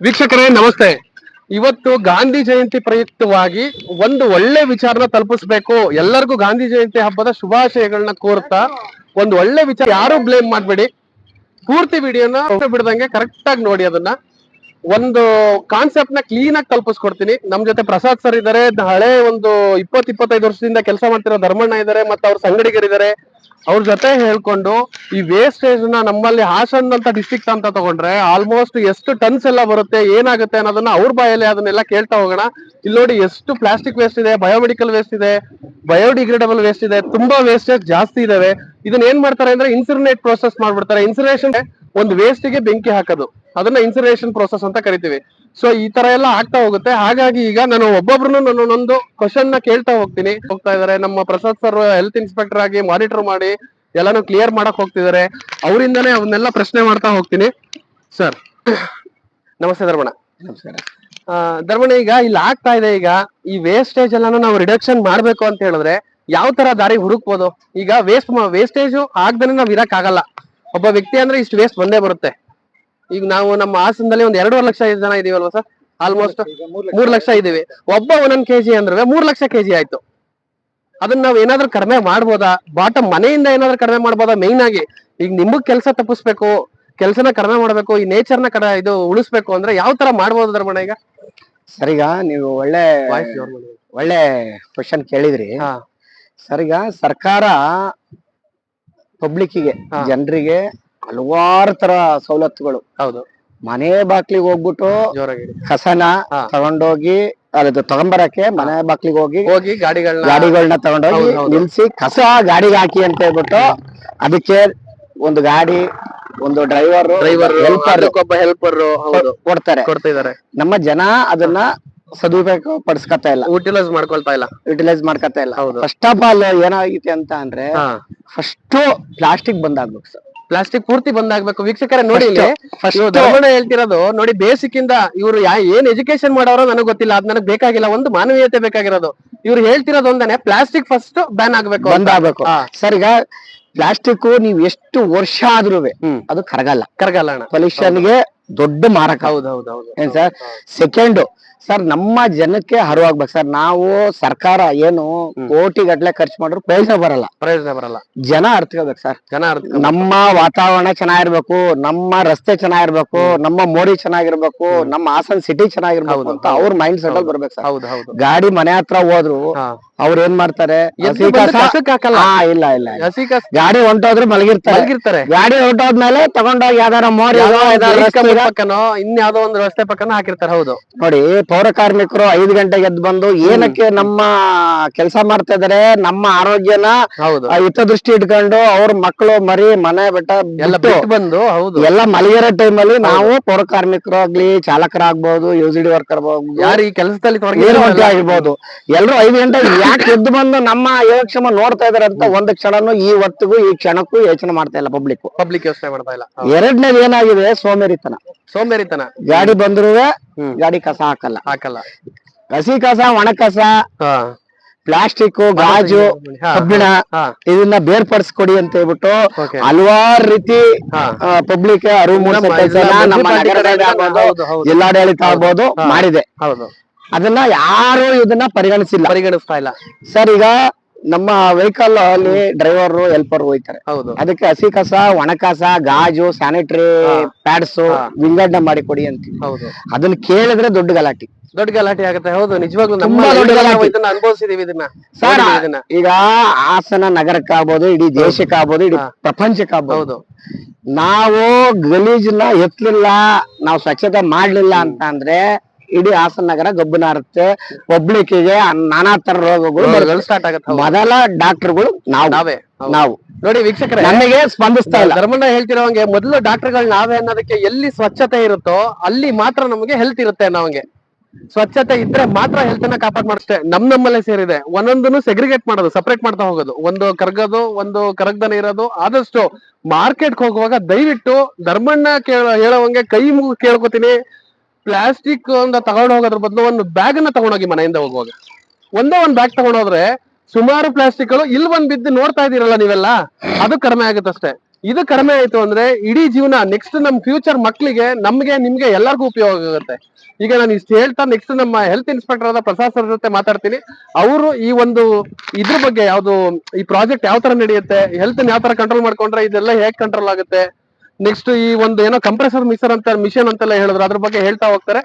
ವೀಕ್ಷಕರೇ, ನಮಸ್ತೆ. ಇವತ್ತು ಗಾಂಧಿ ಜಯಂತಿ ಪ್ರಯುಕ್ತವಾಗಿ ಒಂದು ಒಳ್ಳೆ ವಿಚಾರನ ತಲುಪಿಸ್ಬೇಕು. ಎಲ್ಲರಿಗೂ ಗಾಂಧಿ ಜಯಂತಿ ಹಬ್ಬದ ಶುಭಾಶಯಗಳನ್ನ ಕೋರ್ತಾ ಒಂದು ಒಳ್ಳೆ ವಿಚಾರ ಯಾರು ಬ್ಲೇಮ್ ಮಾಡ್ಬೇಡಿ. ಪೂರ್ತಿ ವಿಡಿಯೋನ ಬಿಡದಂಗೆ ಕರೆಕ್ಟ್ ಆಗಿ ನೋಡಿ ಅದನ್ನ. ಒಂದು ಕಾನ್ಸೆಪ್ಟ್ನ ಕ್ಲೀನ್ ಆಗಿ ತಲುಪಿಸ್ಕೊಡ್ತೀನಿ. ನಮ್ ಜೊತೆ ಪ್ರಸಾದ್ ಸರ್ ಇದಾರೆ. ಹಳೆ ಒಂದು ಇಪ್ಪತ್ ಇಪ್ಪತ್ತೈದು ವರ್ಷದಿಂದ ಕೆಲಸ ಮಾಡ್ತಿರೋ ಧರ್ಮಣ್ಣ ಇದಾರೆ, ಮತ್ತೆ ಅವ್ರ ಸಂಗಡಿಗರಿದ್ದಾರೆ ಅವ್ರ ಜೊತೆ ಹೇಳ್ಕೊಂಡು ಈ ವೇಸ್ಟೇಜ್ನ ನಮ್ಮಲ್ಲಿ ಹಾಸನ್ ಅಂತ ಡಿಸ್ಟ್ರಿಕ್ಟ್ ಅಂತ ತಗೊಂಡ್ರೆ ಆಲ್ಮೋಸ್ಟ್ ಎಷ್ಟು ಟನ್ಸ್ ಎಲ್ಲ ಬರುತ್ತೆ, ಏನಾಗುತ್ತೆ ಅನ್ನೋದನ್ನ ಅವ್ರ ಬಾಯಲ್ಲಿ ಅದನ್ನೆಲ್ಲ ಕೇಳ್ತಾ ಹೋಗೋಣ. ಇಲ್ಲಿ ನೋಡಿ ಎಷ್ಟು ಪ್ಲಾಸ್ಟಿಕ್ ವೇಸ್ಟ್ ಇದೆ ಬಯೋಮೆಡಿಕಲ್ ವೇಸ್ಟ್ ಇದೆ ಬಯೋಡಿಗ್ರೇಡಬಲ್ ವೇಸ್ಟ್ ಇದೆ, ತುಂಬಾ ವೇಸ್ಟೇಜ್ ಜಾಸ್ತಿ ಇದಾವೆ. ಇದನ್ನ ಏನ್ ಮಾಡ್ತಾರೆ ಅಂದ್ರೆ ಇನ್ಸುರೇಟ್ ಪ್ರೋಸೆಸ್ ಮಾಡ್ಬಿಡ್ತಾರೆ. ಇನ್ಸುರೇಷನ್ ಒಂದು ವೇಸ್ಟ್ಗೆ ಬೆಂಕಿ ಹಾಕೋದು. ಅದನ್ನ ಇನ್ಸುರೇಷನ್ ಪ್ರೋಸೆಸ್ ಅಂತ ಕರಿತೀವಿ. ಸೊ ಈ ತರ ಎಲ್ಲ ಆಗ್ತಾ ಹೋಗುತ್ತೆ. ಹಾಗಾಗಿ ಈಗ ನಾನು ಒಬ್ಬೊಬ್ರು ನನ್ನೊಂದು ಕ್ವಶನ್ನ ಕೇಳ್ತಾ ಹೋಗ್ತೀನಿ. ಹೋಗ್ತಾ ಇದಾರೆ. ನಮ್ಮ ಪ್ರಸಾದ್ ಸರ್ ಹೆಲ್ತ್ ಇನ್ಸ್ಪೆಕ್ಟರ್ ಆಗಿ ಮಾನಿಟರ್ ಮಾಡಿ ಎಲ್ಲಾನು ಕ್ಲಿಯರ್ ಮಾಡಕ್ ಹೋಗ್ತಿದ್ದಾರೆ ಅವರಿಂದನೇ ಅವನ್ನೆಲ್ಲ ಪ್ರಶ್ನೆ ಮಾಡ್ತಾ ಹೋಗ್ತೀನಿ. ಸರ್ ನಮಸ್ತೆ ಧರ್ಮಣ ನಮಸ್ಕಾರ. ಧರ್ಮಣ ಈಗ ಇಲ್ಲಿ ಆಗ್ತಾ ಇದೆ. ಈಗ ಈ ವೇಸ್ಟೇಜ್ ಎಲ್ಲಾನು ನಾವು ರಿಡಕ್ಷನ್ ಮಾಡ್ಬೇಕು ಅಂತ ಹೇಳಿದ್ರೆ ಯಾವ ತರ ದಾರಿ ಹುಡುಕ್ಬೋದು? ಈಗ ವೇಸ್ಟ್ ವೇಸ್ಟೇಜ್ ಆಗ್ದೇ ನಾವ್ ಇರಕ್ ಆಗಲ್ಲ. ಒಬ್ಬ ವ್ಯಕ್ತಿ ಅಂದ್ರೆ ಇಷ್ಟು ವೇಸ್ಟ್ ಬಂದೇ ಬರುತ್ತೆ. ಈಗ ನಾವು ನಮ್ಮ ಹಾಸನದಲ್ಲಿ ಒಂದ್ ಎರಡೂವರೆ ಲಕ್ಷ ಜನ ಇದೀವಲ್ವಾ ಸರ್? ಆಲ್ಮೋಸ್ಟ್ ಮೂರ್ ಲಕ್ಷ ಇದೀವಿ ಒಬ್ಬ ಒಂದೊಂದ್ ಕೆಜಿ ಅಂದ್ರೆ ಮೂರ್ ಲಕ್ಷ ಕೆಜಿ ಆಯ್ತು. ಅದನ್ನ ನಾವ್ ಏನಾದ್ರೂ ಕಡಿಮೆ ಮಾಡ್ಬೋದಾ? ಬಾಟಮ್ ಮನೆಯಿಂದ ಏನಾದ್ರೂ ಕಡಿಮೆ ಮಾಡ್ಬೋದಾ? ಮೈನ್ ಆಗಿ ಈಗ ನಿಮ್ಗ್ ಕೆಲಸ ತಪ್ಪಿಸ್ಬೇಕು ಕೆಲಸನ ಕಡಿಮೆ ಮಾಡ್ಬೇಕು ಈ ನೇಚರ್ನ ಕಡ ಇದು ಉಳಿಸ್ಬೇಕು ಅಂದ್ರೆ ಯಾವ ತರ ಮಾಡ್ಬೋದು ಧರ್ಮಣ್ಣ ಈಗ? ಸರ್ ಈಗ ನೀವು ಒಳ್ಳೆ ಒಳ್ಳೆ ಕ್ವಶನ್ ಕೇಳಿದ್ರಿ. ಹಾ. ಸರ್ ಈಗ ಸರ್ಕಾರ ಪಬ್ಲಿಕ್ಕಿಗೆ. ಜನರಿಗೆ ಹಲವಾರು ತರ ಸವಲತ್ತುಗಳು. ಹೌದು. ಮನೆ ಬಾಕ್ಲಿಗೆ ಹೋಗ್ಬಿಟ್ಟು ಜೋರಾಗಿ. ಕಸನ ಹಾ. ತಗೊಂಡೋಗಿ ಅದು ತಗೊಂಬರಕ್ಕೆ ಮನೆ ಬಾಕ್ಲಿಗೆ ಹೋಗಿ ಹೋಗಿ ಗಾಡಿಗಳನ್ನ ಗಾಡಿಗಳನ್ನ ತಗೊಂಡೋಗಿ ಹೌದು, ಹೌದು. ನಿಲ್ಸಿ ಕಸ ಗಾಡಿಗೆ ಹಾಕಿ ಅಂತ ಹೇಳ್ಬಿಟ್ಟು ಅದಕ್ಕೆ ಒಂದು ಗಾಡಿ ಒಂದು ಡ್ರೈವರ್ ಡ್ರೈವರ್ ಹೆಲ್ಪರ್ ಒಬ್ಬ ಹೆಲ್ಪರ್ ಹೌದು. ಕೊಡ್ತಾರೆ. ಕೊಡ್ತಾ ಇದಾರೆ ನಮ್ಮ ಜನ ಅದನ್ನ ಸದುಪಯೋಗ ಪಡಿಸ್ಕೊತಾ ಇಲ್ಲ. ಯೂಟಿಲೈಸ್ ಮಾಡ್ಕೊಳ್ತಾ ಇಲ್ಲ. ಯುಟಿಲೈಸ್ ಮಾಡ್ಕೊತಾ ಇಲ್ಲ. ಹೌದು. ಫಸ್ಟ್ ಆಫ್ ಆಲ್ ಏನಾಗೈತೆ ಅಂತ ಅಂದ್ರೆ ಫಸ್ಟ್ ಪ್ಲಾಸ್ಟಿಕ್ ಬಂದ್ ಆಗ್ಬೇಕು ಸರ್. ಪ್ಲಾಸ್ಟಿಕ್ ಪೂರ್ತಿ ಬಂದಾಗ್ಬೇಕು ವೀಕ್ಷಕರ ನೋಡಿ ಇಲ್ಲಿ ಇವ್ರು ಧರ್ಮಣ್ಣ ಹೇಳ್ತಿರೋದು ನೋಡಿ ಬೇಸಿಕ್ ಇಂದ ಇವ್ರು ಯಾ ಏನ್ ಎಜುಕೇಶನ್ ಮಾಡೋರೋ ನನಗೆ ಗೊತ್ತಿಲ್ಲ ಅದ್ ನನಗೆ ಬೇಕಾಗಿಲ್ಲ ಒಂದು ಮಾನವೀಯತೆ ಬೇಕಾಗಿರೋದು. ಇವ್ರು ಹೇಳ್ತಿರೋದು ಒಂದನೆ ಪ್ಲಾಸ್ಟಿಕ್ ಫಸ್ಟ್ ಬ್ಯಾನ್ ಆಗ್ಬೇಕು ಬಂದ್ ಆಗ್ಬೇಕು. ಸರಿಗ ಸರ್ ಈಗ ಪ್ಲಾಸ್ಟಿಕ್ ನೀವು ಎಷ್ಟು ವರ್ಷ ಆದ್ರೂ. ಅದು ಕರಗಲ್ಲ. ಕರಗಲ್ಲ ಅಣ್ಣ. ಪೊಲ್ಯೂಷನ್ಗೆ ದೊಡ್ಡ ಮಾರಕ. ಹೌದು ಹೌದು ಹೌದು. ಏನ್ ಸರ್? ಸೆಕೆಂಡ್ ಸರ್ ನಮ್ಮ ಜನಕ್ಕೆ ಹರಿವಾಗ್ಬೇಕು ಸರ್. ನಾವು ಸರ್ಕಾರ ಏನು ಕೋಟಿ ಗಟ್ಲೆ ಖರ್ಚು ಮಾಡಿದ್ರು ಪ್ರಯೋಜನ ಬರಲ್ಲ. ಪ್ರಯೋಜನ ಬರಲ್ಲ. ಜನ ಅರ್ಥಕೋಬೇಕು ಸರ್. ಜನ ಅರ್ಥ ನಮ್ಮ ವಾತಾವರಣ ಚೆನ್ನಾಗಿರ್ಬೇಕು ನಮ್ಮ ರಸ್ತೆ ಚೆನ್ನಾಗಿರ್ಬೇಕು ನಮ್ಮ ಮೋಡಿ ಚೆನ್ನಾಗಿರ್ಬೇಕು ನಮ್ಮ ಹಾಸನ್ ಸಿಟಿ ಚೆನ್ನಾಗಿರ್ಬೇಕು ಹೌದು, ಅಂತ ಅವ್ರ ಮೈಂಡ್ ಸೆಟ್ ಅಲ್ಲಿ ಬರ್ಬೇಕು ಸರ್. ಹೌದು ಹೌದು ಗಾಡಿ ಮನೆ ಹತ್ರ ಹೋದ್ರು. ಅವ್ರ ಏನ್ ಮಾಡ್ತಾರೆ? ಇಲ್ಲ ಇಲ್ಲ. ಗಾಡಿ ಹೊಂಟೋದ್ರು ಮಲಗಿರ್ತಾರೆ. ಮಲಗಿರ್ತಾರೆ. ಗಾಡಿ ಹೊಂಟೋದ್ಮೇಲೆ ತಗೊಂಡೋಗಿ ಯಾವ್ದಾರ ಮೋರಿ ಪಕ್ಕನೋ ಇನ್ ಯಾವ್ದೋ ಒಂದು ರಸ್ತೆ ಪಕ್ಕನೋ ಹಾಕಿರ್ತಾರೆ ಹೌದು. ನೋಡಿ ಪೌರ ಕಾರ್ಮಿಕರು ಐದು ಗಂಟೆಗೆ ಎದ್ದು ಬಂದು ಏನಕ್ಕೆ ನಮ್ಮ ಕೆಲಸ ಮಾಡ್ತಾ ಇದಾರೆ ನಮ್ಮ ಆರೋಗ್ಯನ ಹೌದು. ಆ, ಹಿತದೃಷ್ಟಿ ಇಟ್ಕೊಂಡು ಅವ್ರ ಮಕ್ಕಳು ಮರಿ ಮನೆ ಬೆಟ್ಟ ಎಲ್ಲ ಬಿಟ್ಟು ಬಂದು ಹೌದು. ಎಲ್ಲ ಮಲಗಿರೋ ಅಲ್ಲಿ ನಾವು ಪೌರ ಕಾರ್ಮಿಕರು ಆಗ್ಲಿ ಚಾಲಕರಾಗ್ಬಹುದು ಯು ಸಿ ಡಿ ವರ್ಕರ್ ಯಾರು ಈ ಕೆಲಸದಲ್ಲಿ ಮಂತ್ರಿ ಆಗಿರ್ಬೋದು. ಎಲ್ರು ಐದು ಗಂಟೆಗೆ ಯಾಕೆ ಎದ್ದು ಬಂದು ನಮ್ಮ ಯೋಗಕ್ಷೇಮ ನೋಡ್ತಾ ಇದಾರೆ ಅಂತ ಒಂದ್ ಕ್ಷಣನು ಈ ಹೊತ್ತಿಗೂ ಈ ಕ್ಷಣಕ್ಕೂ ಯೋಚನೆ ಮಾಡ್ತಾ ಇಲ್ಲ ಪಬ್ಲಿಕ್ ಪಬ್ಲಿಕ್ ಯೋಚನೆ ಮಾಡ್ತಾ ಇಲ್ಲ. ಎರಡನೇದು ಏನಾಗಿದೆ ಸೋಮೇರಿತನ. ಸೋಂಬೇರಿತನ. ಗಾಡಿ ಬಂದ್ರು ಗಾಡಿ ಕಸ ಹಾಕಲ್ಲ. ಹಾಕಲ್ಲ. ಹಸಿ ಕಸ ಒಣ ಕಸ ಪ್ಲಾಸ್ಟಿಕ್ ಗಾಜು ಕಬ್ಬಿಣ ಇದನ್ನ ಬೇರ್ಪಡಿಸ್ಕೊಡಿ ಅಂತ ಹೇಳ್ಬಿಟ್ಟು ಹಲವಾರು ರೀತಿ ಪಬ್ಲಿಕ್ ಅರಿವು ಮೂಡಿಸೋ ನಮ್ಮ ಹೌದು. ಜಿಲ್ಲಾಡಳಿತ ಆಗ್ಬೋದು ಮಾಡಿದೆ. ಹೌದು. ಅದನ್ನ ಯಾರು ಇದನ್ನ ಪರಿಗಣಿಸಿಲ್ಲ. ಪರಿಗಣಿಸ್ತಾ ಇಲ್ಲ. ಸರ್ ಈಗ ನಮ್ಮ ವೆಹಿಕಲ್ ಅಲ್ಲಿ ಡ್ರೈವರ್ ಹೆಲ್ಪರ್ ಹೋಯ್ತಾರೆ ಹೌದು. ಅದಕ್ಕೆ ಹಸಿ ಕಸ ಒಣ ಕಸ ಗಾಜು ಸ್ಯಾನಿಟರಿ. ಪ್ಯಾಡ್ಸ್ ವಿಂಗಡಣೆ ಮಾಡಿ ಕೊಡಿ ಅಂತ ಹೌದು. ಅದನ್ನ ಕೇಳಿದ್ರೆ ದೊಡ್ಡ ಗಲಾಟಿ. ದೊಡ್ಡ ಗಲಾಟೆ ಆಗುತ್ತೆ. ಹೌದು ನಿಜವಾಗ್ಲೂ ನಮ್ಮ ತುಂಬಾ ದೊಡ್ಡ ಗಲಾಟೆ. ಇದನ್ನ ಅನುಭವಿಸಿದೀವಿ ಇದನ್ನ. ಸರ್ ನೋಡಿದೀವಿ ಇದನ್ನ. ಈಗ ಹಾಸನ ನಗರಕ್ಕಾಗ್ಬೋದು ಇಡೀ ದೇಶಕ್ಕಾಗ್ಬೋದು ಇಡೀ ಹಾ. ಪ್ರಪಂಚಕ್ಕಾಗ್ಬೋದು. ಹೌದು. ನಾವು ಗಲೀಜನ್ನ ಎತ್ತಲಿಲ್ಲ ನಾವು ಸ್ವಚ್ಛತೆ ಮಾಡ್ಲಿಲ್ಲ ಅಂತ ಅಂದ್ರೆ ಇಡೀ ಹಾಸನ ನಗರ ಗಬ್ಬನ ನಾರುತ್ತೆ ಪಬ್ಲಿಕ್ಗೆ ನಾನಾ ತರ ರೋಗಗಳು ಬರುತ್ತೆ. ಸ್ಟಾರ್ಟ್ ಆಗತ್ತೆ. ಮೊದಲ ಡಾಕ್ಟರ್ಗಳು ನಾವು. ನಾವೇ ನಾವು. ನೋಡಿ ವೀಕ್ಷಕರೇ ನಮಗೆ ಸ್ಪಂದಿಸ್ತಾ ಇಲ್ಲ. ಧರ್ಮಣ್ಣ ಹೇಳ್ತಿರೋಂಗೆ ಮೊದಲು ಡಾಕ್ಟರ್ಗಳು ನಾವೇ ಅನ್ನೋದಕ್ಕೆ ಎಲ್ಲಿ ಸ್ವಚ್ಛತೆ ಇರುತ್ತೋ ಅಲ್ಲಿ ಮಾತ್ರ ನಮಗೆ ಹೆಲ್ತ್ ಇರುತ್ತೆ ನಾವಂಗೆ ಸ್ವಚ್ಛತೆ ಇದ್ರೆ ಮಾತ್ರ ಹೆಲ್ತ್ ಅನ್ನ ಕಾಪಾಡ್ ಮಾಡಷ್ಟೇ ನಮ್ ನಮ್ಮಲ್ಲೇ ಸೇರಿದೆ. ಒಂದೊಂದನ್ನು ಸೆಗ್ರಿಗೇಟ್ ಮಾಡೋದು ಸಪರೇಟ್ ಮಾಡ್ತಾ ಹೋಗೋದು. ಒಂದು ಕರ್ಗೋದು ಒಂದು ಕರಗ್ದನೆ ಇರೋದು. ಆದಷ್ಟು ಮಾರ್ಕೆಟ್ ಹೋಗುವಾಗ ದಯವಿಟ್ಟು ಧರ್ಮಣ್ಣ ಕೇಳ ಹೇಳೋವಂಗೆ ಕೈ ಮುಗಿ ಕೇಳ್ಕೊತೀನಿ. ಪ್ಲಾಸ್ಟಿಕ್ ಒಂದ ತಗೊಂಡ್ ಹೋಗೋದ್ರ ಬದಲು ಒಂದು ಬ್ಯಾಗ್ ಅನ್ನ ತಗೊಂಡೋಗಿ ಮನೆಯಿಂದ ಹೋಗುವಾಗ. ಒಂದೇ ಒಂದ್ ಬ್ಯಾಗ್ ತಗೊಂಡೋದ್ರೆ ಸುಮಾರು ಪ್ಲಾಸ್ಟಿಕ್ಗಳು ಇಲ್ಲಿ ಬಂದ್ ಬಿದ್ದು ನೋಡ್ತಾ ಇದೀರಲ್ಲ ನೀವೆಲ್ಲ? ಅದು ಕಡಿಮೆ ಆಗುತ್ತಷ್ಟೇ ಇದು ಕಡಿಮೆ ಆಯ್ತು ಅಂದ್ರೆ ಇಡೀ ಜೀವನ ನೆಕ್ಸ್ಟ್ ನಮ್ ಫ್ಯೂಚರ್ ಮಕ್ಳಿಗೆ, ನಮ್ಗೆ, ನಿಮ್ಗೆ ಎಲ್ಲರಿಗೂ ಉಪಯೋಗ ಆಗುತ್ತೆ. ಈಗ ನಾನು ಇಷ್ಟು ಹೇಳ್ತಾ ನೆಕ್ಸ್ಟ್ ನಮ್ಮ ಹೆಲ್ತ್ ಇನ್ಸ್ಪೆಕ್ಟರ್ ಆದ ಪ್ರಸಾದ್ ಸರ್ ಜೊತೆ ಮಾತಾಡ್ತೀನಿ. ಅವರು ಈ ಒಂದು ಇದ್ರ ಬಗ್ಗೆ ಯಾವ್ದು, ಈ ಪ್ರಾಜೆಕ್ಟ್ ಯಾವ ತರ ನಡೆಯುತ್ತೆ ಹೆಲ್ತ್ ಯಾವ ತರ ಕಂಟ್ರೋಲ್ ಮಾಡ್ಕೊಂಡ್ರೆ ಇದೆಲ್ಲ ಹೇಗ್ ಕಂಟ್ರೋಲ್ ಆಗುತ್ತೆ ನೆಕ್ಸ್ಟ್ ಈ ಒಂದು ಏನೋ ಕಂಪ್ರೆಸರ್ ಮಿಸರ್ ಅಂತ ಮಿಷನ್ ಅಂತೆಲ್ಲ ಹೇಳಿದ್ರು. ಅದ್ರ ಬಗ್ಗೆ ಹೇಳ್ತಾ ಹೋಗ್ತಾರೆ.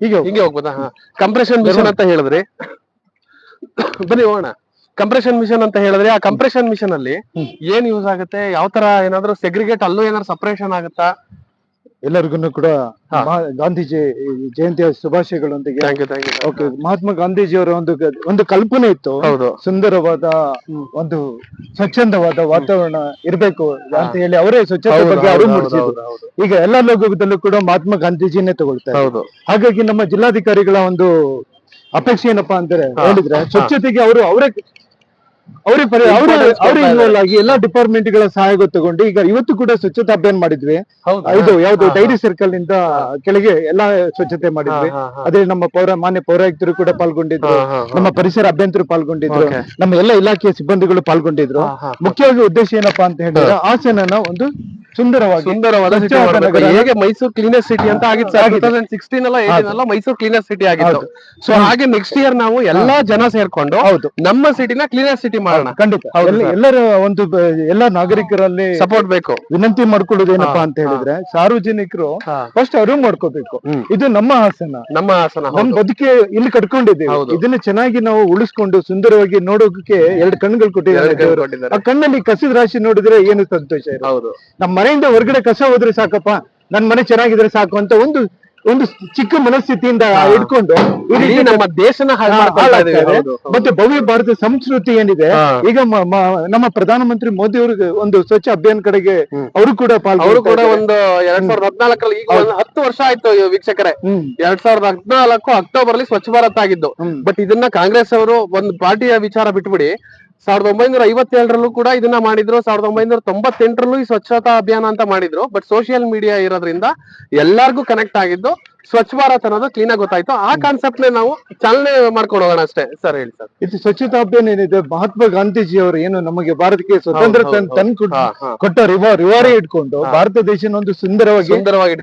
ಹೀಗೆ ಹಿಂಗೆ ಹೋಗ್ಬೋದಾ? ಹಾ. ಕಂಪ್ರೆಷನ್ ಮಿಷನ್ ಅಂತ ಹೇಳಿದ್ರಿ. ಬನ್ನಿ ಹೋಗೋಣ. ಕಂಪ್ರೆಷನ್ ಮಿಷನ್ ಅಂತ ಹೇಳಿದ್ರೆ. ಆ ಕಂಪ್ರೆಷನ್ ಮಿಷನ್ ಅಲ್ಲಿ. ಏನ್ ಯೂಸ್ ಆಗುತ್ತೆ? ಯಾವ ತರ ಏನಾದ್ರು ಸೆಗ್ರಿಗೇಟ್ ಅಲ್ಲೂ ಏನಾದ್ರು ಸಪರೇಷನ್ ಆಗುತ್ತಾ? ಎಲ್ಲರಿಗೂ ಕೂಡ ಮಹಾ- ಗಾಂಧೀಜಿ ಜಯಂತಿಯ ಶುಭಾಶಯಗಳೊಂದಿಗೆ thank you thank you okay Mahatma ಗಾಂಧೀಜಿಯವರ ಒಂದು ಗ- ಒಂದು ಕಲ್ಪನೆ ಇತ್ತು. ಹೌದು. ಸುಂದರವಾದ ಒಂದು ಸ್ವಚ್ಛಂದವಾದ ವಾತಾವರಣ ಇರಬೇಕು ಅಂತ ಹೇಳಿ ಅವರೇ ಸ್ವಚ್ಛತೆ ಹೌದು, ಬಗ್ಗೆ ಹೌದು, ಅರಿವು ಹೌದು, ಮೂಡಿಸಿದ್ರು ಹೌದು, ಈಗ ಎಲ್ಲಾ ಲೋಕದಲ್ಲೂ ಕೂಡ ಮಹಾತ್ಮ ಗಾಂಧೀಜಿನೇ ತಗೊಳ್ತಾರೆ. ಹೌದು. ಹಾಗಾಗಿ ನಮ್ಮ ಜಿಲ್ಲಾಧಿಕಾರಿಗಳ ಒಂದು ಅಪೇಕ್ಷೆ ಏನಪ್ಪಾ ಅಂದ್ರೆ. ಹೇಳಿದ್ರೆ ಸ್ವಚ್ಛತೆಗೆ ಅವರು ಅವರೇ ಅವರೇ ಅವರೇ ಇನ್ವಾಲ್ವ್ ಆಗಿ ಎಲ್ಲಾ ಡಿಪಾರ್ಟ್ಮೆಂಟ್ಗಳ ಸಹಾಯ ತಗೊಂಡು ಈಗ ಇವತ್ತು ಕೂಡ ಸ್ವಚ್ಛತಾ ಅಭಿಯಾನ ಮಾಡಿದ್ವಿ. ಇದು ಯಾವ್ದು ಡೈರಿ ಸರ್ಕಲ್ನಿಂದ ಕೆಳಗೆ ಎಲ್ಲಾ ಸ್ವಚ್ಛತೆ ಮಾಡಿದ್ವಿ. ಅದೇ ನಮ್ಮ ಪೌರ ಮಾನ್ಯ ಪೌರಾಯುಕ್ತರು ಕೂಡ ಪಾಲ್ಗೊಂಡಿದ್ರು. ನಮ್ಮ ಪರಿಸರ ಅಭ್ಯಂತರು ಪಾಲ್ಗೊಂಡಿದ್ರು. ನಮ್ಮ ಎಲ್ಲ ಇಲಾಖೆಯ ಸಿಬ್ಬಂದಿಗಳು ಪಾಲ್ಗೊಂಡಿದ್ರು. ಮುಖ್ಯವಾಗಿ ಉದ್ದೇಶ ಏನಪ್ಪಾ ಅಂತ ಹೇಳಿದ್ರೆ ಹಾಸನನ ಒಂದು ಸುಂದರವಾಗಿ ಸುಂದರವಾದ ಸಿಟಿ ಮಾಡಬೇಕು. ಹೇಗೆ ಮೈಸೂರು ಕ್ಲೀನೆಸ್ಟ್ ಸಿಟಿ ಅಂತ ಆಗಿತ್ತು ಟೂ ಆಗಿದೆ. ತೌಸಂಡ್ ಸಿಕ್ಸ್ಟೀನ್ ಅಲ್ಲ ಏಯ್ಟೀನ್ ಅಲ್ಲ ಮೈಸೂರು ಕ್ಲೀನೆಸ್ಟ್ ಸಿಟಿ ಆಗಿತ್ತು. ಸೊ ಹಾಗೆ ನೆಕ್ಸ್ಟ್ ಇಯರ್ ನಾವು ಎಲ್ಲಾ ಜನ ಸೇರ್ಕೊಂಡು ಹೌದು. ನಮ್ಮ ಸಿಟಿನ ಕ್ಲೀನೆಸ್ಟ್ ಸಿಟಿ ಮಾಡೋಣ. ಖಂಡಿತ. ಎಲ್ಲರ ಒಂದು ಎಲ್ಲಾ ನಾಗರಿಕರಲ್ಲಿ ಸಪೋರ್ಟ್ ಬೇಕು. ವಿನಂತಿ ಮಾಡ್ಕೊಳ್ಳೋದು ಏನಪ್ಪಾ ಅಂತ ಹೇಳಿದ್ರೆ ಸಾರ್ವಜನಿಕರು ಫಸ್ಟ್ ಅರಿವು ಮಾಡ್ಕೋಬೇಕು. ಇದು ನಮ್ಮ ಹಾಸನ. ನಮ್ಮ ಹಾಸನ ಹೌದು. ಬದುಕೆ ಇಲ್ಲಿ ಕಟ್ಕೊಂಡಿದ್ದೀವಿ. ಇದನ್ನ ಚೆನ್ನಾಗಿ ನಾವು ಉಳಿಸ್ಕೊಂಡು ಸುಂದರವಾಗಿ ನೋಡೋಕೆ ಎರಡು ಕಣ್ಣುಗಳು ಕೊಟ್ಟಿದ್ದಾರೆ. ಆ ಕಣ್ಣಲ್ಲಿ ಕಸಿದ ರಾಶಿ ನೋಡಿದ್ರೆ ಏನು ಸಂತೋಷ ಹೌದು. ನಮ್ಮ ಮನೆಯಿಂದ ಹೊರಗಡೆ ಕಸ ಹೋದ್ರೆ ಸಾಕಪ್ಪ ನನ್ ಮನೆ ಚೆನ್ನಾಗಿದ್ರೆ ಸಾಕು ಅಂತ ಒಂದು ಒಂದು ಚಿಕ್ಕ ಮನಸ್ಥಿತಿಯಿಂದ. ಇಟ್ಕೊಂಡು ನಮ್ಮ ದೇಶನ. ಮತ್ತೆ ಭವ್ಯ ಭಾರತ ಸಂಸ್ಕೃತಿ ಏನಿದೆ ಈಗ ನಮ್ಮ ಪ್ರಧಾನಮಂತ್ರಿ ಮೋದಿ ಅವ್ರಿಗೆ ಒಂದು ಸ್ವಚ್ಛ ಅಭಿಯಾನ ಕಡೆಗೆ. ಅವರು ಕೂಡ ಅವರು ಕೂಡ. ಒಂದು ಎರಡ್ ಸಾವಿರದ ಹದಿನಾಲ್ಕರಲ್ಲಿ ಈಗ ಒಂದು ಹತ್ತು ವರ್ಷ ಆಯ್ತು ವೀಕ್ಷಕರೇ ಎರಡ್ ಸಾವಿರದ ಹದಿನಾಲ್ಕು ಅಕ್ಟೋಬರ್ ಅಲ್ಲಿ ಸ್ವಚ್ಛ ಭಾರತ್ ಆಗಿದ್ದು. ಬಟ್ ಇದನ್ನ ಕಾಂಗ್ರೆಸ್ ಅವರು ಒಂದು ಪಾರ್ಟಿಯ ವಿಚಾರ ಬಿಟ್ಬಿಡಿ ಸಾವಿರದ ಒಂಬೈನೂರ ಐವತ್ತೇಳರಲ್ಲೂ ಕೂಡ ಇದನ್ನ ಮಾಡಿದ್ರು. ಸಾವಿರದ ಒಂಬೈನೂರ ತೊಂಬತ್ತೆಂಟರಲ್ಲೂ ಈ ಸ್ವಚ್ಛತಾ ಅಭಿಯಾನ ಅಂತ ಮಾಡಿದ್ರು. ಬಟ್ ಸೋಷಿಯಲ್ ಮೀಡಿಯಾ ಇರೋದ್ರಿಂದ ಎಲ್ಲಾರ್ಗೂ ಕನೆಕ್ಟ್ ಆಗಿದ್ದು ಸ್ವಚ್ಛ ಭಾರತ್ ಅನ್ನೋದು ಕ್ಲೀನ್ ಆಗಿ ಗೊತ್ತಾಯ್ತು. ಆ ಕಾನ್ಸೆಪ್ಟ್ ನಾವು ಚಾಲನೆ ಮಾಡ್ಕೊಂಡು ಹೋಗೋಣ ಅಷ್ಟೇ. ಸರ್ ಹೇಳಿ ಸರ್. ಇದು ಸ್ವಚ್ಛತಾ ಅಭಿಯಾನ ಏನಿದೆ ಮಹಾತ್ಮ ಗಾಂಧೀಜಿ ಅವರು ಏನು ನಮಗೆ ಭಾರತಕ್ಕೆ ಸ್ವತಂತ್ರ. ಕೊಟ್ಟ ರಿವಾ ರಿವಾರಿ ಇಟ್ಕೊಂಡು ಭಾರತ ದೇಶನ ಒಂದು ಸುಂದರವಾಗಿ.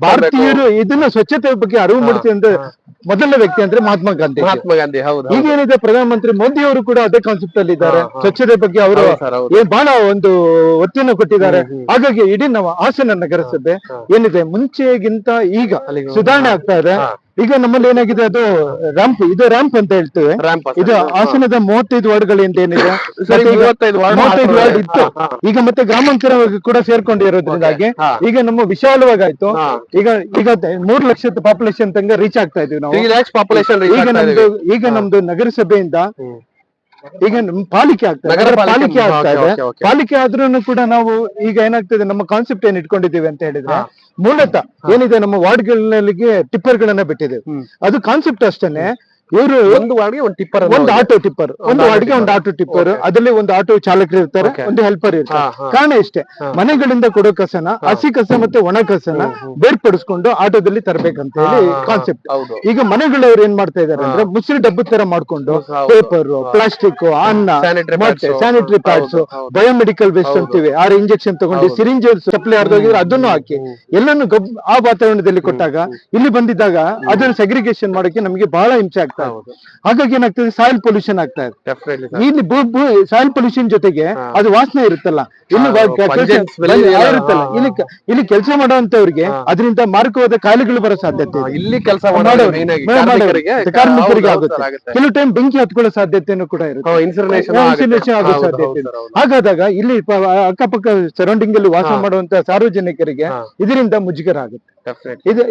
ಭಾರತೀಯರು ಇದನ್ನ ಸ್ವಚ್ಛತೆ ಬಗ್ಗೆ ಅರಿವು ಮೂಡಿಸಿ ಅಂದ್ರೆ ಹಾ. ಮೊದಲ ವ್ಯಕ್ತಿ ಅಂದ್ರೆ ಮಹಾತ್ಮ ಗಾಂಧಿ ಮಹಾತ್ಮ ಗಾಂಧಿ ಹೌದು ಈಗ ಏನಿದೆ ಪ್ರಧಾನಮಂತ್ರಿ ಮೋದಿ ಅವರು ಕೂಡ ಅದೇ ಕಾನ್ಸೆಪ್ಟ್ ಅಲ್ಲಿ ಇದ್ದಾರೆ. ಸ್ವಚ್ಛತೆ ಬಗ್ಗೆ ಅವರು ಬಹಳ ಒಂದು ಒತ್ತಿನ ಕೊಟ್ಟಿದ್ದಾರೆ. ಹಾಗಾಗಿ ಇಡೀ ನಾವು ಹಾಸನ ನಗರಸಭೆ. ಏನಿದೆ? ಮುಂಚೆಗಿಂತ ಈಗ ಸುಧಾರಣೆ ಆಗ್ತಾ ಇದೆ. ಈಗ ನಮ್ಮಲ್ಲಿ ಏನಾಗಿದೆ ಅದು ರ್ಯಾಂಪ್ ಇದು ರ್ಯಾಂಪ್ ಅಂತ ಹೇಳ್ತೇವೆ. ರ್ಯಾಂಪ್ ಇದು ಹಾಸನದ ಮೂವತ್ತೈದು ವಾರ್ಡ್ಗಳಿಂದ ಏನಿದೆ? ಮೂವತ್ತೈದು ವಾರ್ಡ್ ಇತ್ತು. ಈಗ ಮತ್ತೆ ಗ್ರಾಮಾಂತರ ಕೂಡ ಸೇರ್ಕೊಂಡಿರೋದ್ರಿಂದಾಗಿ ಈಗ ನಮ್ಮ ವಿಶಾಲವಾಗಾಯ್ತು. ಆಯ್ತು ಈಗ ಈಗ ಮೂರ್ ಲಕ್ಷದ ಪಾಪ್ಯುಲೇಷನ್ ತಂಗ ರೀಚ್ ಆಗ್ತಾ ಇದೀವಿ ನಾವು. ಪಾಪ್ಯುಲೇಷನ್ ಈಗ ನಮ್ದು ಈಗ ನಮ್ದು ನಗರಸಭೆಯಿಂದ ಈಗ ಪಾಲಿಕೆ ಆಗ್ತದೆ ಪಾಲಿಕೆ ಆಗ್ತಾ ಇದೆ. ಪಾಲಿಕೆ ಆದ್ರೂ ಕೂಡ ನಾವು ಈಗ ಏನಾಗ್ತದೆ ನಮ್ಮ ಕಾನ್ಸೆಪ್ಟ್ ಏನ್ ಇಟ್ಕೊಂಡಿದ್ದೀವಿ ಅಂತ ಹೇಳಿದ್ರೆ. ಮೂಲತಃ ಏನಿದೆ ನಮ್ಮ ವಾರ್ಡ್ಗಳಿಗೆ ಟಿಪ್ಪರ್ ಗಳನ್ನ ಬಿಟ್ಟಿದ್ದೇವೆ ಅದು ಕಾನ್ಸೆಪ್ಟ್ ಅಷ್ಟೇನೆ. ಇವರು ಒಂದು ವಾರ್ಡ್ಗೆ ಒಂದು ಟಿಪ್ಪರ್ ಒಂದು ಆಟೋ ಟಿಪ್ಪರ್ ಒಂದು ವಾರ್ಡ್ಗೆ ಒಂದು ಆಟೋ ಟಿಪ್ಪರ್ ಅದರಲ್ಲಿ ಒಂದು ಆಟೋ ಚಾಲಕರು ಇರ್ತಾರೆ ಒಂದು ಹೆಲ್ಪರ್ ಇರ್ತಾರೆ. ಕಾರಣ ಇಷ್ಟೇ. ಮನೆಗಳಿಂದ ಕೊಡೋ ಕಸನ ಹಸಿ ಕಸ ಮತ್ತೆ ಒಣ ಕಸನ. ಬೇರ್ಪಡಿಸ್ಕೊಂಡು ಆಟೋದಲ್ಲಿ ತರಬೇಕಂತ ಹೇಳಿ ಕಾನ್ಸೆಪ್ಟ್ ಈಗ ಮನೆಗಳವ್ರು ಏನ್ ಮಾಡ್ತಾ ಇದಾರೆ ಅಂದ್ರೆ ಮುಸ್ರಿ ಡಬ್ಬದ ತರ ಮಾಡ್ಕೊಂಡು ಪೇಪರ್ ಪ್ಲಾಸ್ಟಿಕ್ ಅನ್ನ. Sanitary pads. ಬಯೋಮೆಡಿಕಲ್ ವೇಸ್ಟ್ ಅಂತೀವಿ. ಆರ್ ಇಂಜೆಕ್ಷನ್ ತಗೊಂಡು. ಸಿರಿಂಜ್ ಸಪ್ಲೈ ಹರಿದೋಗಿದ್ರೆ ಅದನ್ನು ಹಾಕಿ. ಎಲ್ಲಾನು ಆ ವಾತಾವರಣದಲ್ಲಿ ಕೊಟ್ಟಾಗ ಇಲ್ಲಿ ಬಂದಿದ್ದಾಗ ಅದನ್ನ ಸೆಗ್ರಿಗೇಷನ್ ಮಾಡೋಕೆ ನಮಗೆ ಬಹಳ ಹಿಂಸೆ ಆಗ್ತಾ ಇದೆ ಹಾಗಾಗಿ ಏನಾಗ್ತದೆ? ಸಾಯಿಲ್ ಪೊಲ್ಯೂಷನ್ ಆಗ್ತಾ ಇದೆ ಇಲ್ಲಿ ಸಾಯಿಲ್ ಪೊಲ್ಯೂಷನ್ ಜೊತೆಗೆ. ಅದು ವಾಸನೆ ಇರುತ್ತಲ್ಲ? smell ಇರುತ್ತಲ್ಲ ಇಲ್ಲಿ ಇಲ್ಲಿ ಕೆಲಸ ಮಾಡುವಂತವ್ರಿಗೆ ಅದರಿಂದ ಮಾರಕವಾದ ಕಾಯಿಲೆಗಳು ಬರೋ ಸಾಧ್ಯತೆ ಇಲ್ಲಿ ಕೆಲಸ ಕಾರ್ಮಿಕರಿಗೆ ಆಗುತ್ತೆ. ಕೆಲವು ಟೈಮ್ ಬೆಂಕಿ ಹತ್ಕೊಳ್ಳೋ ಸಾಧ್ಯತೆನೂ ಕೂಡ ಇರುತ್ತೆ. ಆಗೋ ಸಾಧ್ಯತೆ ಹಾಗಾದಾಗ ಇಲ್ಲಿ ಅಕ್ಕಪಕ್ಕ ಸರೌಂಡಿಂಗ್ ಅಲ್ಲಿ ವಾಸ. ಮಾಡುವಂತ ಸಾರ್ವಜನಿಕರಿಗೆ ಇದರಿಂದ ಮುಜುಗರ ಆಗುತ್ತೆ. ಇದು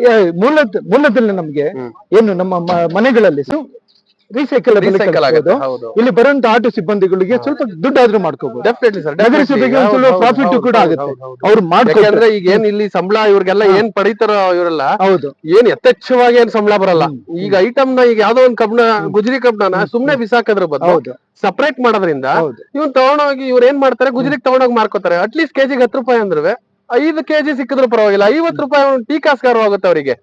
ಮೂಲ ಮೂಲದ ಮೂಲದಲ್ಲಿ ನಮ್ಗೆ ಏನು ನಮ್ಮ ಮನೆಗಳಲ್ಲಿ ರೀಸೈಕಲ್ ಇಲ್ಲಿ ಬರುವಂತ ಆಟೋ ಸಿಬ್ಬಂದಿಗಳಿಗೆ ಸ್ವಲ್ಪ ದುಡ್ಡಾದ್ರೂ ಮಾಡ್ಕೋಬಹುದು ಡೆಫಿನೆಟ್ಲಿ ಸರ್ ಸ್ವಲ್ಪ ಪ್ರಾಫಿಟ್ ಕೂಡ ಆಗುತ್ತೆ. ಅವ್ರು ಮಾಡ್ಕೊಂಡ್ರೆ ಈಗ ಏನ್ ಇಲ್ಲಿ ಸಂಬಳ ಇವ್ರಿಗೆಲ್ಲ ಏನ್ ಪಡಿತಾರೋ ಇವರೆಲ್ಲ ಹೌದು. ಏನ್ ಯಥೇಚ್ಛವಾಗಿ ಏನ್ ಸಂಬಳ ಬರಲ್ಲ. ಈಗ ಐಟಮ್ನ ಈಗ ಯಾವ್ದೋ ಒಂದ್ ಕಬ್ಣ ಗುಜರಿ ಕಬ್ಣನ ಸುಮ್ನೆ ಬಿಸಾಕದ್ರ ಬದಲು ಸಪರೇಟ್ ಮಾಡೋದ್ರಿಂದ ಇವನ್ ತಗೊಂಡೋಗಿ ಇವ್ರು ಏನ್ ಮಾಡ್ತಾರೆ? ಗುಜರಿಗೆ ತಗೊಂಡೋಗಿ ಮಾರ್ಕೋತಾರೆ. ಅಟ್ಲೀಸ್ಟ್ ಕೆಜಿಗೆ ಹತ್ತು ರೂಪಾಯಿ ಅಂದ್ರೆ ಐದು ಕೆಜಿ ಸಿಕ್ಕಿದ್ರು ಪರವಾಗಿಲ್ಲ ಐವತ್ತು ರೂಪಾಯಿ ಟೀ ಆಗುತ್ತೆ ಅವರಿಗೆ.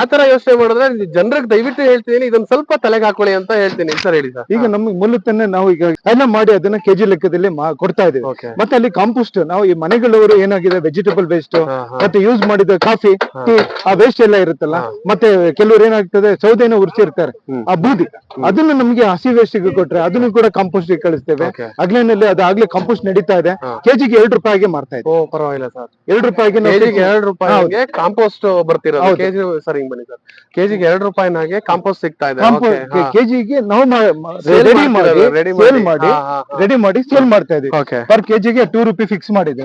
ಆತರ ಯೋಚನೆ ಮಾಡಿದ್ರೆ ಜನರಿಗೆ ದಯವಿಟ್ಟು ಹೇಳ್ತೀನಿ ಇದನ್ನ ಸ್ವಲ್ಪ ತಲೆಗೆ ಹಾಕೊಳ್ಳಿ ಅಂತ ಹೇಳ್ತೀನಿ. ಸರ್ ಹೇಳಿ ಸರ್. ಈಗ ನಮ್ಗೆ ಮುಲ್ಲುತ್ತನ್ನೇ ನಾವು ಈಗ ಅನ್ನ ಮಾಡಿ ಅದನ್ನ ಕೆಜಿ ಲೆಕ್ಕದಲ್ಲಿ ಕೊಡ್ತಾ ಇದೀವಿ ಮತ್ತೆ ಅಲ್ಲಿ ಕಾಂಪೋಸ್ಟ್ ನಾವು ಈ ಮನೆಗಳವರು ಏನಾಗಿದೆ ವೆಜಿಟೇಬಲ್ ವೇಸ್ಟ್ ಮತ್ತೆ ಯೂಸ್ ಮಾಡಿದ ಕಾಫಿ ಟೀ ಆ ವೇಸ್ಟ್ ಎಲ್ಲ ಇರುತ್ತಲ್ಲ ಮತ್ತೆ ಕೆಲವರು ಏನಾಗ್ತದೆ ಸೌದೆನ ಉರ್ಸಿರ್ತಾರೆ. ಆ ಬೂದಿ. ಅದನ್ನ ನಮ್ಗೆ ಹಸಿ ವೇಸ್ಟ್ ಕೊಟ್ರೆ ಅದನ್ನು ಕೂಡ ಕಾಂಪೋಸ್ಟ್ ಕಳಿಸ್ತೇವೆ. ಓಕೆ. ಅಗ್ಲೇನಲ್ಲಿ ಅದಾಗ್ಲೇ ಕಾಂಪೋಸ್ಟ್ ನಡೀತಾ ಇದೆ. ಕೆಜಿಗೆ ಎರಡು ರೂಪಾಯಿಗೆ ಮಾರ್ತಾ ಇದೆ ಪರವಾಗಿಲ್ಲ ಸರ್. ಎರಡು ರೂಪಾಯಿಗೆ ಎರಡು ರೂಪಾಯಿಗೆ ಕಾಂಪೋಸ್ಟ್ ಬರ್ತಿರೋದು. ಕೆಜಿ ಸರ್ ಹಿಂಗ್ ಬನ್ನಿ ಸರ್ ಕೆಜಿಗೆ ಎರಡು ರೂಪಾಯಿನಾಗೆ ಕಾಂಪೋಸ್ಟ್ ಸಿಗ್ತಾ ಇದೆ. ಕೆಜಿಗೆ ನಾವು Sale ರೆಡಿ ಮಾಡಿ ready ಸೇಲ್ ಮಾಡಿ. ಮಾಡಿ ಹಾ, ಹಾ, ಹಾ. ರೆಡಿ ಮಾಡಿ ಸೇಲ್ ಮಾಡ್ತಾ ಇದೀವಿ. ಪರ್ ಕೆಜಿಗೆ ಟೂ ರುಪಿ ಫಿಕ್ಸ್ ಮಾಡಿದೆ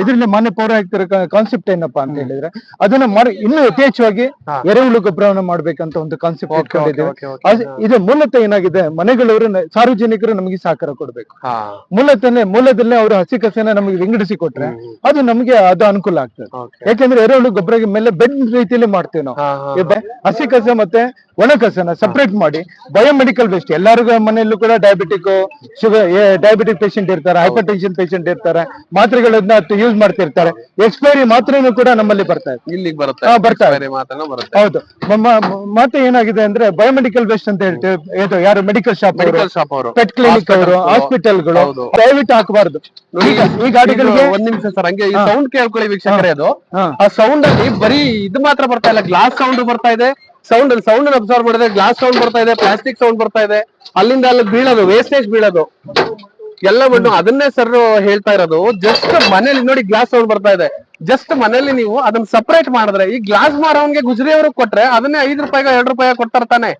ಇದರಿಂದ ಮನೆ ಪೌರ ಪೌರಾಯುಕ್ತರ ಕಾನ್ಸೆಪ್ಟ್ ಏನಪ್ಪಾ ಅಂತ ಹೇಳಿದ್ರೆ ಅದನ್ನ ಮಾಡಿ ಇನ್ನೂ ಯಥೇಚ್ಛವಾಗಿ ಹಾ. ಎರೆಹುಳು ಗೊಬ್ಬರವನ್ನು ಮಾಡ್ಬೇಕಂತ ಒಂದು ಕಾನ್ಸೆಪ್ಟ್ ಇಟ್ಕೊಂಡಿದ್ದೇವೆ. ಅದು- ಇದು ಮೂಲತಃ ಏನಾಗಿದೆ ಮನೆಗಳವರು ನ- ಸಾರ್ವಜನಿಕರು ನಮಗೆ ಸಹಕಾರ ಕೊಡ್ಬೇಕು. ಹಾ. ಮೂಲತನೇ ಮೂಲದಲ್ಲೇ ಅವರು ಹಸಿ ಕಸನ ನಮಗೆ ವಿಂಗಡಿಸಿ ಕೊಟ್ರೆ ಅದು ನಮಗೆ ಅದು ಅನುಕೂಲ ಆಗ್ತದೆ. ಓಕೆ ಯಾಕಂದ್ರೆ ಎರೆಹುಳು ಗೊಬ್ಬರ ಮೇಲೆ ಬೆಡ್ ರೀತಿಯಲ್ಲಿ ಮಾಡ್ತೇವೆ ನಾವು. ಹಾ ಹಸಿ ಕಸ ಮತ್ತೆ ಒಣ ಕಸನ ಸಪ್ರೇಟ್ ಮಾಡಿ ಬಯೋಮೆಡಿಕಲ್ ವೇಸ್ಟ್ ಎಲ್ಲರಿಗೂ ಮನೆಯಲ್ಲೂ ಕೂಡ ಡಯಾಬಿಟಿಕ್ ಶುಗರ್ ಡಯಾಬಿಟಿಕ್ ಪೇಷಂಟ್ ಇರ್ತಾರೆ ಹೈಪರ್ ಟೆನ್ಷನ್ ಪೇಷಂಟ್ ಇರ್ತಾರೆ ಮಾತ್ರೆಗಳನ್ನ ಯೂಸ್ ಮಾಡ್ತಿರ್ತಾರೆ. ಎಕ್ಸ್ಪೈರಿ ಮಾತ್ರೆನೂ ಕೂಡ ನಮ್ಮಲ್ಲಿ ಬರ್ತಾ ಇದೆ. ಇಲ್ಲಿಗೆ ಬರುತ್ತೆ. ಬರ್ತಾರೆ ಹೌದು. ಮತ್ತೆ ಏನಾಗಿದೆ ಅಂದ್ರೆ ಬಯೋಮೆಡಿಕಲ್ ವೇಸ್ಟ್ ಅಂತ ಹೇಳ್ತೇವೆ. ಯಾರು? ಮೆಡಿಕಲ್ ಶಾಪ್ ಶಾಪ್ ಅವರು. ಪೆಟ್ ಕ್ಲಿನಿಕ್ ಅವರು ಹಾಸ್ಪಿಟಲ್ ಹಾಸ್ಪಿಟಲ್ಗಳು. ದಯವಿಟ್ಟು ಹಾಕಬಾರ್ದು. ಈ ಗಾಡಿಗಳಿಗೆ ಒಂದ್ ನಿಮಿಷ ಸರ್ ಹಂಗೆ ಈ ಸೌಂಡ್ ಕೇಳ್ಕೊಳ್ಳಿ ವೀಕ್ಷಕರೇ ಅದು. ಆ ಸೌಂಡ್ ಅಲ್ಲಿ ಬರೀ ಇದು ಮಾತ್ರ ಬರ್ತಾ ಇಲ್ಲ ಗ್ಲಾಸ್ ಸೌಂಡ್ ಬರ್ತಾ ಇದೆ. ಸೌಂಡ್ ಸೌಂಡ್ ಅಬ್ಸರ್ವ್ ಮಾಡಿದ್ರೆ ಗ್ಲಾಸ್ ಸೌಂಡ್ ಬರ್ತಾ ಇದೆ ಪ್ಲಾಸ್ಟಿಕ್ ಸೌಂಡ್ ಬರ್ತಾ ಇದೆ. ಅಲ್ಲಿಂದ ಅಲ್ಲಿ ಬೀಳೋದು ವೇಸ್ಟೇಜ್ ಬೀಳೋದು. ಎಲ್ಲ ಮಣ್ಣು ಅದನ್ನೇ ಸರ್ ಹೇಳ್ತಾ ಇರೋದು. ಜಸ್ಟ್ ಮನೇಲಿ ನೋಡಿ ಗ್ಲಾಸ್ ಸೌಂಡ್ ಬರ್ತಾ ಇದೆ. ಜಸ್ಟ್ ಮನೇಲಿ ನೀವು ಅದನ್ನ ಸಪರೇಟ್ ಮಾಡಿದ್ರೆ ಈ ಗ್ಲಾಸ್ ಮಾರೋನ್ಗೆ ಗುಜರಿ ಅವ್ರಿಗೆ ಕೊಟ್ರೆ ಅದನ್ನೇ ಐದ್ ರೂಪಾಯಿಗ ಎರಡ್ ರೂಪಾಯಿ ಕೊಡ್ತಾರ ತಾನೆ?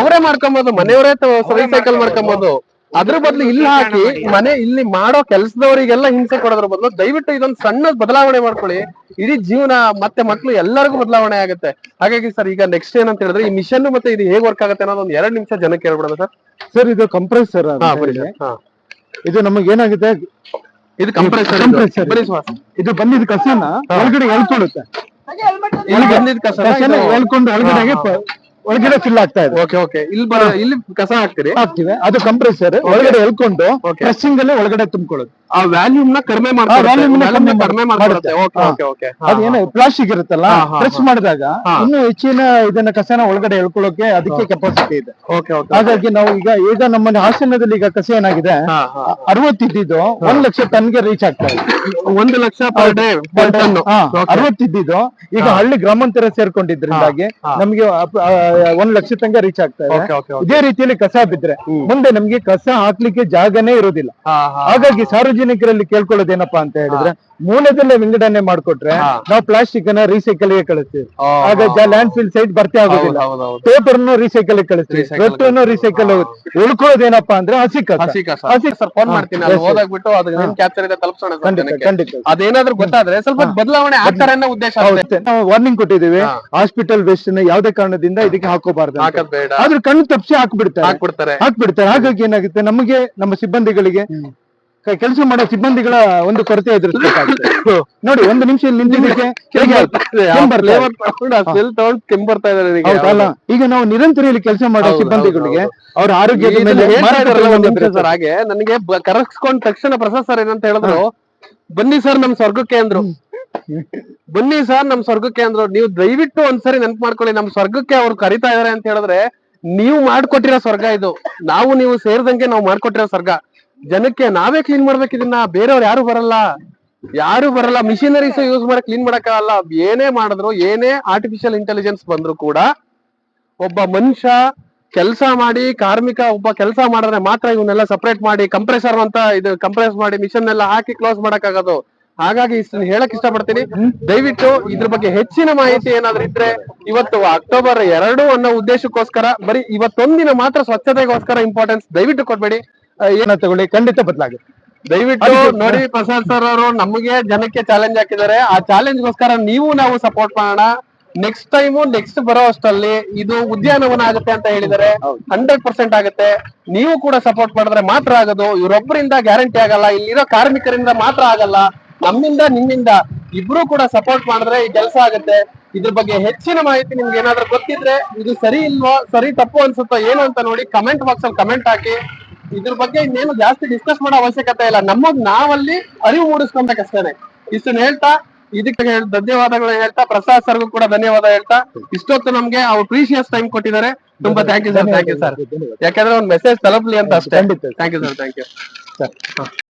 ಅವರೇ ಮಾಡ್ಕೊಂಬೋದು ಮನೆಯವರೇ ರೀಸೈಕಲ್ ಮಾಡ್ಕೊಂಬೋದು. ಅದ್ರ ಬದಲು ಇಲ್ಲಿ ಹಾಕಿ ಮನೆ ಇಲ್ಲಿ ಮಾಡೋ ಕೆಲಸದವರಿಗೆಲ್ಲ ಹಿಂಸೆ ಕೊಡೋದ್ರ ಬದಲು ದಯವಿಟ್ಟು ಇದೊಂದು ಸಣ್ಣ ಬದಲಾವಣೆ ಮಾಡ್ಕೊಳ್ಳಿ. ಇಡೀ ಜೀವನ ಮತ್ತೆ ಮಕ್ಳು ಎಲ್ಲರಿಗೂ ಬದಲಾವಣೆ ಆಗುತ್ತೆ. ಹಾಗಾಗಿ ಸರ್ ಈಗ ನೆಕ್ಸ್ಟ್ ಏನಂತ ಹೇಳಿದ್ರೆ ಈ ಮಿಷನ್ ಮತ್ತೆ ಇದು ಹೇಗ್ ವರ್ಕ್ ಆಗುತ್ತೆ ಅನ್ನೋದು ಒಂದ್ ಎರಡ್ ನಿಮಿಷ ಜನಕ್ಕೆ ಹೇಳ್ಬಿಡೋದ ಸರ್. ಸರ್ ಇದು ಕಂಪ್ರೆಸರ್ ಇದು ನಮಗೆ ಏನಾಗುತ್ತೆ? ಇದು ಕಂಪ್ರೆಸರ್. ಇದು. ಬಂದಿದ್ದ ಕಸನ ಒಳಗಡೆ ಎಳ್ಕೊಳ್ಳುತ್ತೆ ಇಲ್ಲಿ ಬಂದಿದ್ ಕಸ ಕಸನ ಎಳ್ಕೊಂಡು ಒಳಗಡೆಗೆ ಪ- ಒಳಗಡೆ ಫಿಲ್ ಆಗ್ತಾ ಇದೆ. ಓಕೆ ಓಕೆ ಇಲ್ಲಿ ಬರ ಇಲ್ಲಿ ಕಸ ಹಾಕ್ತೀರಿ? ಹಾಕ್ತಿವೆ. ಅದು ಕಂಪ್ರೆಸರ್ ಒಳಗಡೆ ಎಳ್ಕೊಂಡು. ಪ್ರೆಸ್ಸಿಂಗ್ ಅಲ್ಲೇ ಒಳಗಡೆ ತುಂಬಿಕೊಳ್ಳೋದು. ಆ ವ್ಯಾಲ್ಯೂಮ್ನ ಕಡಿಮೆ ಮಾಡುತ್ತೆ. ಅದೇನು ಪ್ಲಾಸ್ಟಿಕ್ ಇರುತ್ತಲ್ಲ ಪ್ರೆಸ್ ಮಾಡಿದಾಗ ಇನ್ನು ಹೆಚ್ಚಿನ ಇದನ್ನ ಕಸನ ಒಳಗಡೆ ಎಳ್ಕೊಳ್ಳೋಕೆ ಅದಕ್ಕೆ ಕೆಪಾಸಿಟಿ ಇದೆ. ಹಾಗಾಗಿ ನಾವು ಈಗ ಈಗ ನಮ್ಮ ಹಾಸನದಲ್ಲಿ ಈಗ ಕಸ ಏನಾಗಿದೆ? ಅರವತ್ತಿದ್ದು ಒಂದ್ ಲಕ್ಷ ಟನ್ಗೆ ರೀಚ್ ಆಗ್ತಾ ಇದೆ. ಒಂದು lakh per day per ton ಹಾ, ಅರವತ್ತಿದ್ದು ಈಗ ಹಳ್ಳಿ ಗ್ರಾಮಾಂತರ ಸೇರ್ಕೊಂಡಿದ್ರಿಂದಾಗಿ. ನಮ್ಗೆ ಒಂದ್ ಲಕ್ಷ ತನಕ ರೀಚ್ ಆಗ್ತಾ ಇದೆ. ಇದೇ ರೀತಿಯಲ್ಲಿ ಕಸ ಬಿದ್ರೆ ಮುಂದೆ ನಮ್ಗೆ ಕಸ ಹಾಕ್ಲಿಕ್ಕೆ ಜಾಗನೇ ಇರೋದಿಲ್ಲ ಹಾಗಾಗಿ ಹಾಗಾಗಿ ಸಾರ್ವಜನಿಕರಲ್ಲಿ ಕೇಳ್ಕೊಳ್ಳೋದೇನಪ್ಪಾ ಅಂತ ಹೇಳಿದ್ರೆ ಮೂಲದಲ್ಲೇ ವಿಂಗಡಣೆ ಮಾಡ್ಕೊಟ್ರೆ. ನಾವು ಪ್ಲಾಸ್ಟಿಕ್ ಅನ್ನ ರೀಸೈಕಲ್ಗೆ ಕಳಿಸ್ತೀವಿ. ಆಗ ಲ್ಯಾಂಡ್ ಫಿಲ್ ಸೈಟ್ ಬರ್ತೇ ಆಗೋದಿಲ್ಲ. ಪೇಪರ್ ರೀಸೈಕಲ್ ಕಳಿಸ್ತೀವಿ. ರೊಟ್ಟು ರೀಸೈಕಲ್ ಉಳ್ಕೊಳ್ಳೋದೇನಪ್ಪಾ ಅಂದ್ರೆ ಹಸಿ ಹಸಿ ಕಸ. ಸರ್ ಫೋನ್ ಮಾಡ್ತೀನಿ. ಅಲ್ಲಿ yes, yes. ಹೋದಾಗ್ಬಿಟ್ಟು ಕ್ಯಾಪ್ಚರ್ ಇದೆ ತಲುಪಿಸೋಣ ಸರ್ ಖಂಡಿತ ಅದೇನಾದ್ರೂ ಗೊತ್ತಾದ್ರೆ ಸ್ವಲ್ಪ ಬದಲಾವಣೆ ಆಗ್ತಾರೆ ಅನ್ನೋ ಉದ್ದೇಶ. ನಾವು ವಾರ್ನಿಂಗ್ ಕೊಟ್ಟಿದೀವಿ. ಹಾಸ್ಪಿಟಲ್ ವೇಸ್ಟ್ನ ಯಾವ್ದೇ ಕಾರಣದಿಂದ ಇದಕ್ಕೆ ಹಾಕೋಬಾರ್ದು ಆದ್ರೆ ಕಣ್ಣು ತಪ್ಪಿಸಿ ಹಾಕ್ಬಿಡ್ತಾರೆ. ಹಾಕ್ಬಿಡ್ತಾರೆ. ಹಾಕ್ಬಿಡ್ತಾರೆ. ಹಾಗಾಗಿ ಏನಾಗುತ್ತೆ? ನಮಗೆ ನಮ್ಮ ಸಿಬ್ಬಂದಿಗಳಿಗೆ ಕೆಲಸ ಮಾಡೋ ಸಿಬ್ಬಂದಿಗಳ ಒಂದು ಕೊರತೆ ಎದುರಿಸಬೇಕಾಗುತ್ತೆ. ನೋಡಿ ಒಂದು ನಿಮಿಷ ನಿಂತಿದ್ದಕ್ಕೆ ಬರ್ತಾ ಇದ್ದಾರೆ ಈಗ ನಾವು ನಿರಂತರ ಇಲ್ಲಿ ಕೆಲಸ ಮಾಡೋ ಸಿಬ್ಬಂದಿಗಳಿಗೆ ಅವ್ರ ಆರೋಗ್ಯದ ಮೇಲೆ ಹಾಗೆ? ನನಗೆ ಕರೆಸ್ಕೊಂಡ್ ತಕ್ಷಣ ಪ್ರಸಾದ್ ಸರ್ ಏನಂತ ಹೇಳಿದ್ರು ಬನ್ನಿ ಸರ್ ನಮ್ ಸ್ವರ್ಗಕ್ಕೆ ಅಂದ್ರು. ಬನ್ನಿ ಸರ್ ನಮ್ ಸ್ವರ್ಗಕ್ಕೆ ಅಂದ್ರು. ನೀವು ದಯವಿಟ್ಟು ಒಂದ್ಸರಿ ನೆನ್ಪು ಮಾಡ್ಕೊಳ್ಳಿ ನಮ್ ಸ್ವರ್ಗಕ್ಕೆ ಅವ್ರು ಕರಿತಾ ಇದಾರೆ ಅಂತ ಹೇಳಿದ್ರೆ ನೀವು ಮಾಡ್ಕೊಟ್ಟಿರೋ ಸ್ವರ್ಗ ಇದು. ನಾವು ನೀವು ಸೇರಿದಂಗೆ ನಾವು ಮಾಡ್ಕೊಟ್ಟಿರೋ ಸ್ವರ್ಗ. ಜನಕ್ಕೆ ನಾವೇ ಕ್ಲೀನ್ ಮಾಡ್ಬೇಕು ಇದನ್ನ, ಬೇರೆಯವ್ರು ಯಾರು ಬರಲ್ಲ. ಯಾರು ಬರಲ್ಲ. ಮಿಷಿನರೀಸ್ ಯೂಸ್ ಮಾಡಕ್ ಕ್ಲೀನ್ ಮಾಡಕ್ಕಾಗಲ್ಲ. ಏನೇ ಮಾಡಿದ್ರು, ಏನೇ ಆರ್ಟಿಫಿಷಿಯಲ್ ಇಂಟೆಲಿಜೆನ್ಸ್ ಬಂದ್ರು ಕೂಡ ಒಬ್ಬ ಮನುಷ್ಯ ಕೆಲಸ ಮಾಡಿ, ಕಾರ್ಮಿಕ ಒಬ್ಬ ಕೆಲಸ ಮಾಡಿದ್ರೆ ಮಾತ್ರ ಇವನ್ನೆಲ್ಲ ಸಪರೇಟ್ ಮಾಡಿ ಕಂಪ್ರೆಸರ್ ಅಂತ ಇದು ಕಂಪ್ರೆಸ್ ಮಾಡಿ ಮಿಷನ್ ಎಲ್ಲ ಹಾಕಿ ಕ್ಲೋಸ್ ಮಾಡಕ್ಕಾಗೋದು. ಹಾಗಾಗಿ ಇಷ್ಟನ್ನ ಹೇಳಕ್ ಇಷ್ಟಪಡ್ತೀನಿ. ದಯವಿಟ್ಟು ಇದ್ರ ಬಗ್ಗೆ ಹೆಚ್ಚಿನ ಮಾಹಿತಿ ಏನಾದ್ರು ಇದ್ರೆ ಇವತ್ತು ಅಕ್ಟೋಬರ್ ಎರಡು ಅನ್ನೋ ಉದ್ದೇಶಕ್ಕೋಸ್ಕರ, ಬರೀ ಇವತ್ತೊಂದಿನ ಮಾತ್ರ ಸ್ವಚ್ಛತೆಗೋಸ್ಕರ ಇಂಪಾರ್ಟೆನ್ಸ್ ದಯವಿಟ್ಟು ಕೊಡ್ಬೇಡಿ. ಏನ್- ತಗೊಳ್ಳಿ? ಖಂಡಿತ ಬದಲಾಗುತ್ತೆ. ದಯವಿಟ್ಟು ನೋಡಿ ಪ್ರಸಾದ್ ಸರ್ ಅವರು ನಮಗೆ ಜನಕ್ಕೆ ಚಾಲೆಂಜ್ ಹಾಕಿದ್ದಾರೆ. ಆ ಚಾಲೆಂಜ್ ಗೋಸ್ಕರ ನೀವು ನಾವು ಸಪೋರ್ಟ್ ಮಾಡೋಣ. ನೆಕ್ಸ್ಟ್ ಟೈಮು ನೆಕ್ಸ್ಟ್ ಬರೋ ಅಷ್ಟಲ್ಲಿ ಇದು ಉದ್ಯಾನವನ ಆಗುತ್ತೆ ಅಂತ ಹೇಳಿದರೆ ಹಂಡ್ರೆಡ್ ಪರ್ಸೆಂಟ್ ಆಗುತ್ತೆ. ನೀವು ಕೂಡ ಸಪೋರ್ಟ್ ಮಾಡಿದ್ರೆ ಮಾತ್ರ ಆಗೋದು. ಇವರೊಬ್ಬರಿಂದ ಗ್ಯಾರಂಟಿ ಆಗಲ್ಲ. ಇಲ್ಲಿರೋ ಕಾರ್ಮಿಕರಿಂದ ಮಾತ್ರ ಆಗಲ್ಲ. ನಮ್ಮಿಂದ ನಿಮ್ಮಿಂದ ಇಬ್ರು ಕೂಡ ಸಪೋರ್ಟ್ ಮಾಡಿದ್ರೆ ಈ ಕೆಲಸ ಆಗುತ್ತೆ. ಇದ್ರ ಬಗ್ಗೆ ಹೆಚ್ಚಿನ ಮಾಹಿತಿ ನಿಮ್ಗೆ ಏನಾದ್ರೂ ಗೊತ್ತಿದ್ರೆ ಇದು ಸರಿ ಇಲ್ವೋ ಸರಿ ತಪ್ಪು ಅನ್ಸುತ್ತೋ ಏನು ಅಂತ ನೋಡಿ ಕಮೆಂಟ್ ಬಾಕ್ಸ್ ಅಲ್ಲಿ ಕಮೆಂಟ್ ಹಾಕಿ. ಇದ್ರ ಬಗ್ಗೆ ಇನ್ನೇನು ಜಾಸ್ತಿ ಡಿಸ್ಕಸ್ ಮಾಡೋ ಅವಶ್ಯಕತೆ ಇಲ್ಲ. ನಮ್ಮದು ನಾವಲ್ಲಿ ಅರಿವು ಮೂಡಿಸ್ಕೊಂಬೇಕಷ್ಟೇನೆ. ಇಷ್ಟನ್ನ ಹೇಳ್ತಾ ಇದಕ್ಕೆ ಧನ್ಯವಾದಗಳು ಹೇಳ್ತಾ ಪ್ರಸಾದ್ ಸರ್ಗೂ ಕೂಡ ಧನ್ಯವಾದ ಹೇಳ್ತಾ. ಇಷ್ಟೊತ್ತು ನಮ್ಗೆ ಅವ್ರು ಪ್ರೀಶಿಯಸ್ ಟೈಮ್ ಕೊಟ್ಟಿದ್ದಾರೆ. ತುಂಬಾ thank you sir thank you sir ಯಾಕಂದ್ರೆ ಒಂದು ಮೆಸೇಜ್ ತಲುಪಲಿ ಅಂತ ಅಷ್ಟೇ. Thank you sir thank you sir.